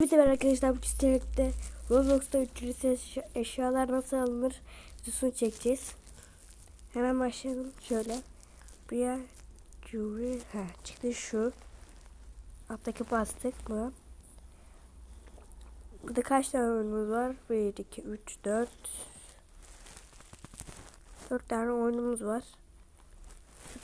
Bir sefer arkadaşlar bu çizgilikte Roblox'ta ücretsiz eşya- eşyalar nasıl alınır videosunu çekeceğiz. Hemen başlayalım şöyle. Buraya jewelry ha çıktı şu. Alttaki bastık mı? Burada kaç tane oyunumuz var? 1, 2, 3, 4 4 tane oyunumuz var.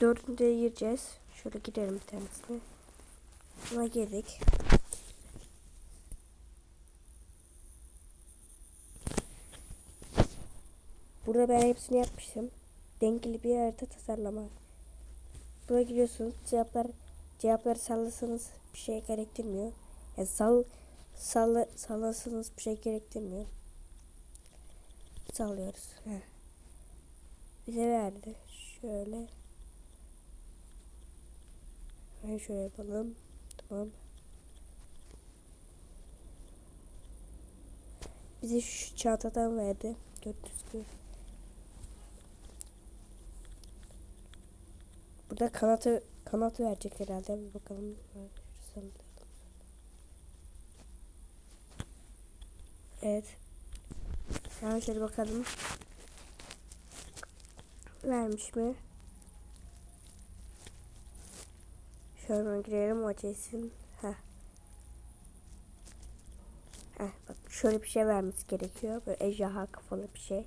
Dördüncüye gireceğiz. Şöyle gidelim bir tanesine. Buna girdik. Burada ben hepsini yapmıştım. Dengeli bir harita tasarlama. Buraya giriyorsunuz. Cevaplar cevapları sallasanız bir şey gerektirmiyor. Yani sal salla, sallasanız bir şey gerektirmiyor. Sallıyoruz. Heh. Bize verdi. Şöyle. Ben şöyle yapalım. Tamam. Bize şu çantadan verdi. Gördüğünüz gibi. Burada kanatı kanat verecek herhalde. Bir bakalım. Evet. Hemen şöyle bakalım. Vermiş mi? Şöyle girelim açılsın. Heh. Heh, bak şöyle bir şey vermesi gerekiyor. Böyle ejderha kafalı bir şey.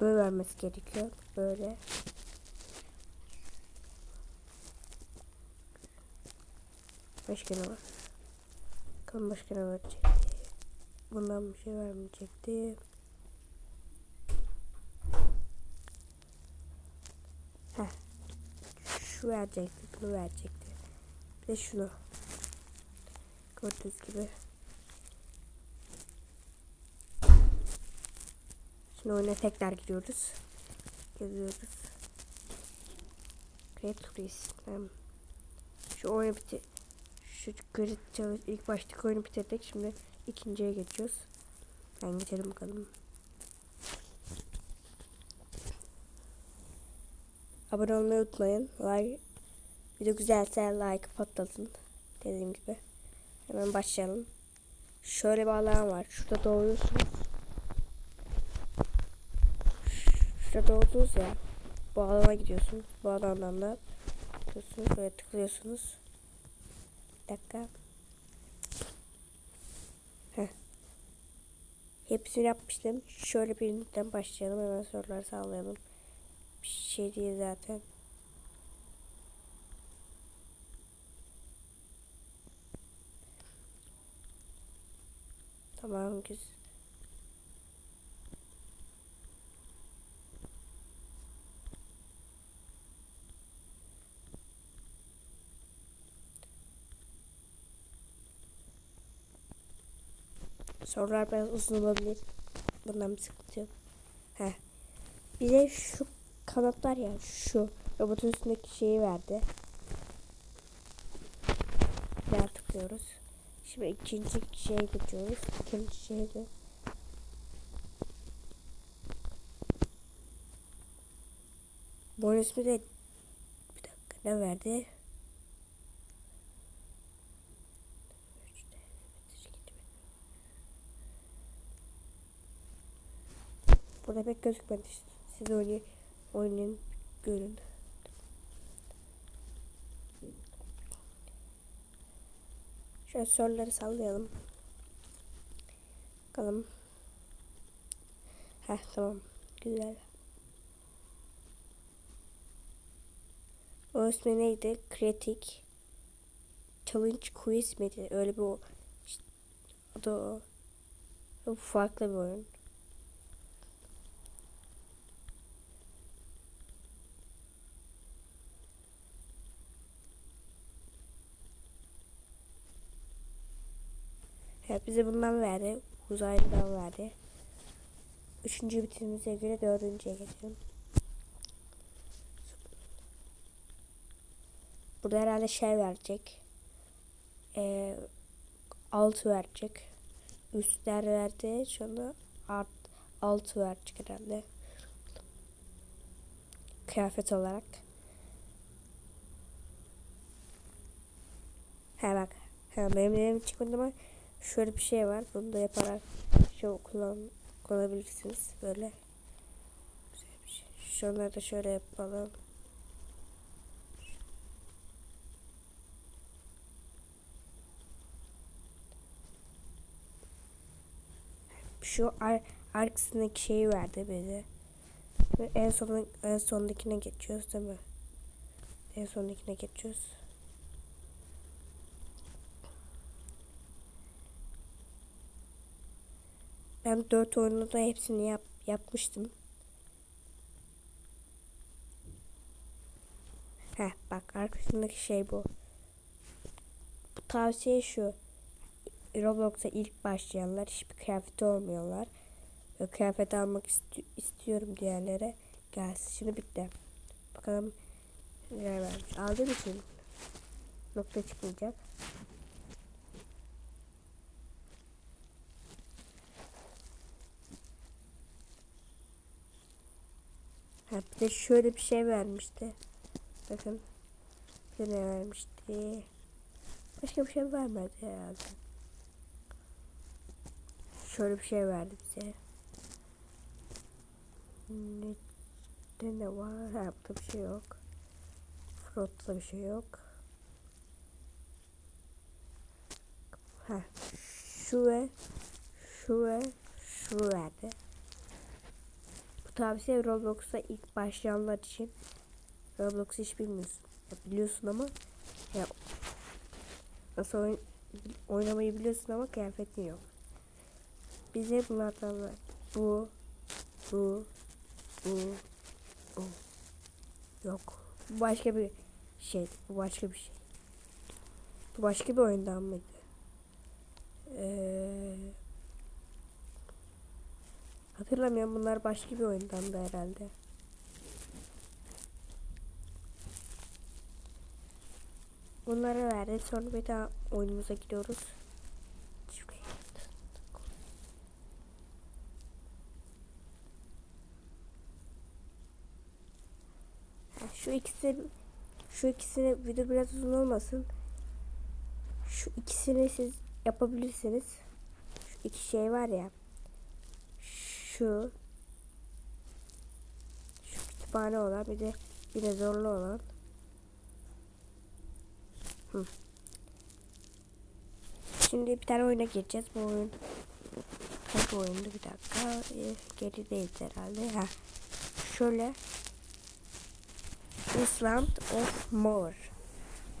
Böyle vermesi gerekiyor. Böyle. Başka ne var? Bakalım başka ne verecekti. Bundan bir şey vermeyecekti. Heh. Şu verecekti. Bunu verecekti. Bir de şunu. Gördüğünüz gibi. Şimdi oyuna tekrar giriyoruz. Yazıyoruz. Create Turist. Tamam. Şu oyunu bitir. Şu grid çalış ilk baştaki oyunu bitirdik. Şimdi ikinciye geçiyoruz. Ben geçelim bakalım. Abone olmayı unutmayın. Like video güzelse like patlatın. Dediğim gibi. Hemen başlayalım. Şöyle bir alan var. Şurada doğuyorsunuz. Şurada doğdunuz ya. Bu alana gidiyorsunuz. Bu alandan da tıklıyorsunuz. Böyle tıklıyorsunuz. Dakika. Heh. Hepsini yapmıştım. Şöyle birinden başlayalım. Hemen soruları sağlayalım. Bir şey değil zaten. Tamam güzel. Sorular biraz uzun olabilir. Bundan bir sıkıntı yok. Heh. Bize şu kanatlar ya şu robotun üstündeki şeyi verdi. Bir tıklıyoruz. Şimdi ikinci şeye geçiyoruz. İkinci şeyde. Bunun ismi de bir dakika ne verdi? Burada pek gözükmedi. Siz oynayın, oynayın görün. Şöyle soruları sallayalım. Bakalım. Heh tamam. Güzel. O ismi neydi? Critic Challenge Quiz miydi? Öyle bir o. İşte, da o. Farklı bir oyun. Evet bize bundan verdi. Uzaylıdan verdi. Üçüncü bitirimize göre dördüncüye geçelim. Burada herhalde şey verecek. Ee, altı verecek. Üstler verdi. Şunu art, altı verecek herhalde. Kıyafet olarak. He bak. He, benim benim çıkmadı ama şöyle bir şey var. Bunu da yaparak şey kullan kullanabilirsiniz. Böyle. Güzel bir şey. Şunları da şöyle yapalım. Şu ar arkasındaki şeyi verdi bize. Ve en son en sondakine geçiyoruz değil mi? En sondakine geçiyoruz. Ben dört oyunu da hepsini yap, yapmıştım. Heh bak arkasındaki şey bu. Bu tavsiye şu. Roblox'a ilk başlayanlar hiçbir kıyafeti olmuyorlar. Ve kıyafet almak isti istiyorum diyenlere gelsin. Şimdi bitti. Bakalım neler vermiş. Aldığım için nokta çıkmayacak. Ha, bir de şöyle bir şey vermişti. Bakın. Bir ne vermişti? Başka bir şey vermedi herhalde. Şöyle bir şey verdi bize. Ne, ne, ne var? Ha, bir şey yok. Frotta bir şey yok. Ha, şu ve şu ve şu verdi. Tavsiye Roblox'a ilk başlayanlar için. Roblox'u hiç bilmiyorsun. Ya biliyorsun ama ya nasıl oyn oynamayı biliyorsun ama kıyafetin yok. Bize bunlardan var. Bu, bu, bu, bu. Yok. Bu başka bir şey. Bu başka bir şey. Bu başka bir oyundan mıydı? Ee, hatırlamıyorum. Bunlar başka bir oyundan da herhalde. Bunları verdi. Sonra bir daha oyunumuza gidiyoruz. Şu ikisi şu ikisini video biraz uzun olmasın. Şu ikisini siz yapabilirsiniz. Şu iki şey var ya. Şu şu kütüphane olan bir de bir de zorlu olan. Hı. Şimdi bir tane oyuna gireceğiz. Bu oyun bu oyunda bir dakika. Ee, geri değil herhalde. Ha. Şöyle Island of More.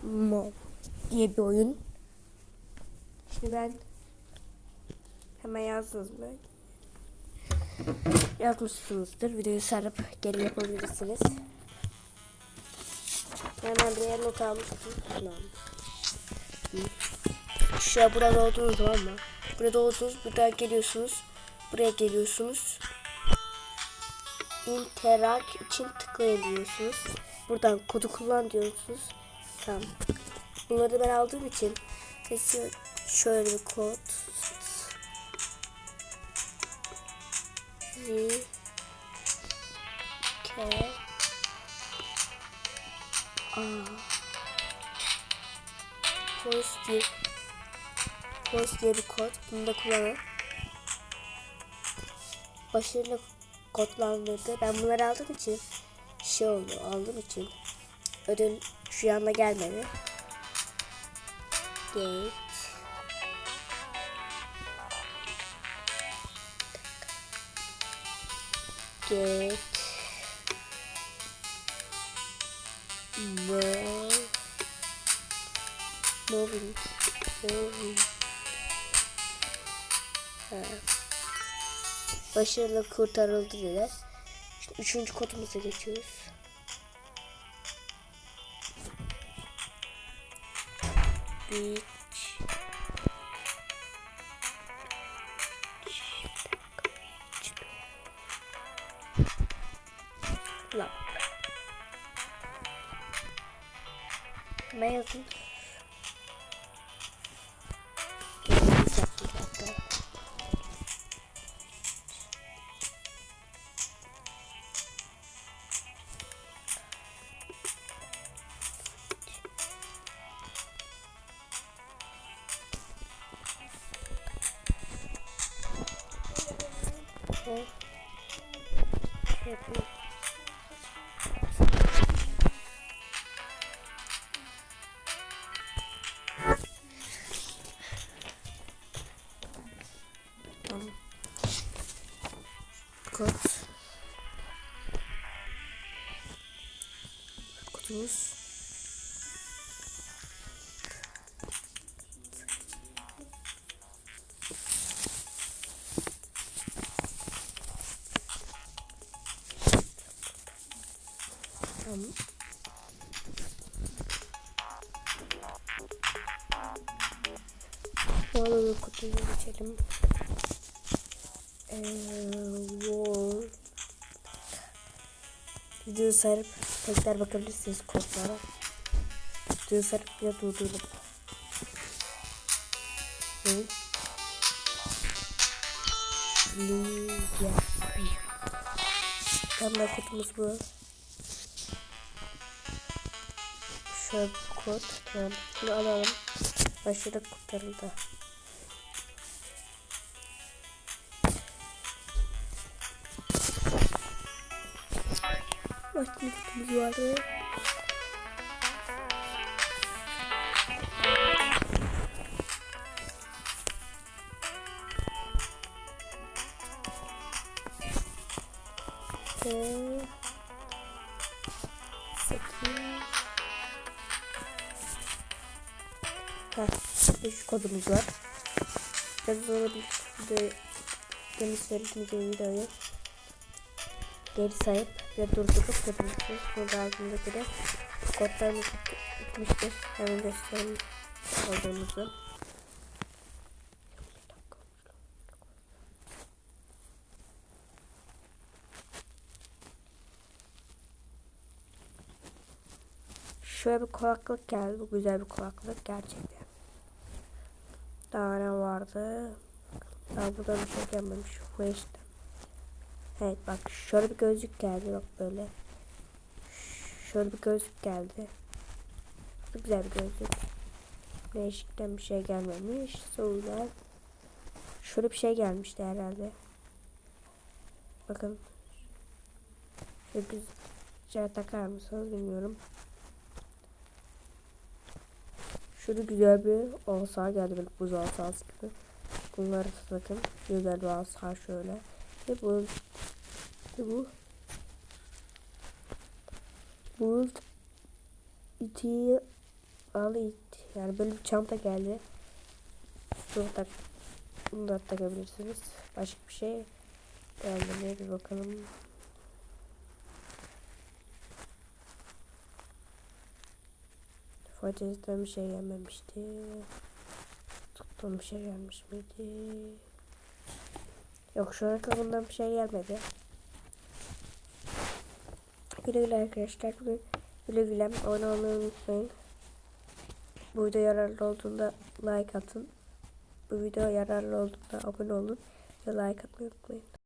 More diye bir oyun. Şimdi ben hemen yazdınız mı? Yazmışsınızdır. Videoyu sarıp geri yapabilirsiniz. Hemen buraya not almıştım. Tamam. Şuraya burada olduğunuz zaman mı? Burada olduğunuz, burada geliyorsunuz. Buraya geliyorsunuz. Interak için tıklayabiliyorsunuz. Buradan kodu kullan diyorsunuz. Tamam. Bunları ben aldığım için şöyle bir kod. V K A Post diye Post diye bir kod. Bunu da kullanın. Başarılı kodlandırdı. Ben bunları aldığım için şey oldu aldığım için ödül şu anda gelmedi. Gate Get Move Moving Moving ha. Başarılı kurtarıldı dediler. Şimdi üçüncü kodumuza geçiyoruz. Beach. Ne Kodumuz. Tamam. Sonra kutuyu geçelim. Ee, wall. Videoyu sarıp tekrar bakabilirsiniz kodlara. Videoyu sarıp ya durdurup. Liya. Tam da kodumuz bu. Şöyle bir kod. Tamam. Bunu alalım. Başladık kodlarında. Kodumuz vardı. Ha, üç kodumuz var. Biraz sonra bir video geniş verildiğinde videoyu geri sayıp ve durdurup yapabilirsiniz. Burada altında göre kodlarımız bitmiştir. Hemen göstereyim olduğumuzu. Şöyle bir kulaklık geldi. Bu güzel bir kulaklık gerçekten. Daha ne vardı? Daha burada bir şey gelmemiş. Bu işte. Evet bak şöyle bir gözlük geldi bak böyle. Şöyle bir gözlük geldi. Bu güzel bir gözlük. Değişikten bir şey gelmemiş. Sonra şöyle bir şey gelmişti herhalde. Bakın. Şöyle güzel takar mısınız bilmiyorum. Şurada güzel bir asa geldi böyle buz asası gibi. Bunları bakın. Güzel bir asa şöyle. Ve bu ve bu bu iti al it yani böyle bir çanta geldi. Şunu tak bunu da takabilirsiniz. Başka bir şey geldi bir bakalım. Facetten bir şey gelmemişti. Tuttuğum bir şey gelmiş miydi? Yok şu reklamından bir şey gelmedi. Güle güle arkadaşlar. Güle güle. Abone olmayı unutmayın. Bu video yararlı olduğunda like atın. Bu video yararlı olduğunda abone olun ve like atmayı unutmayın.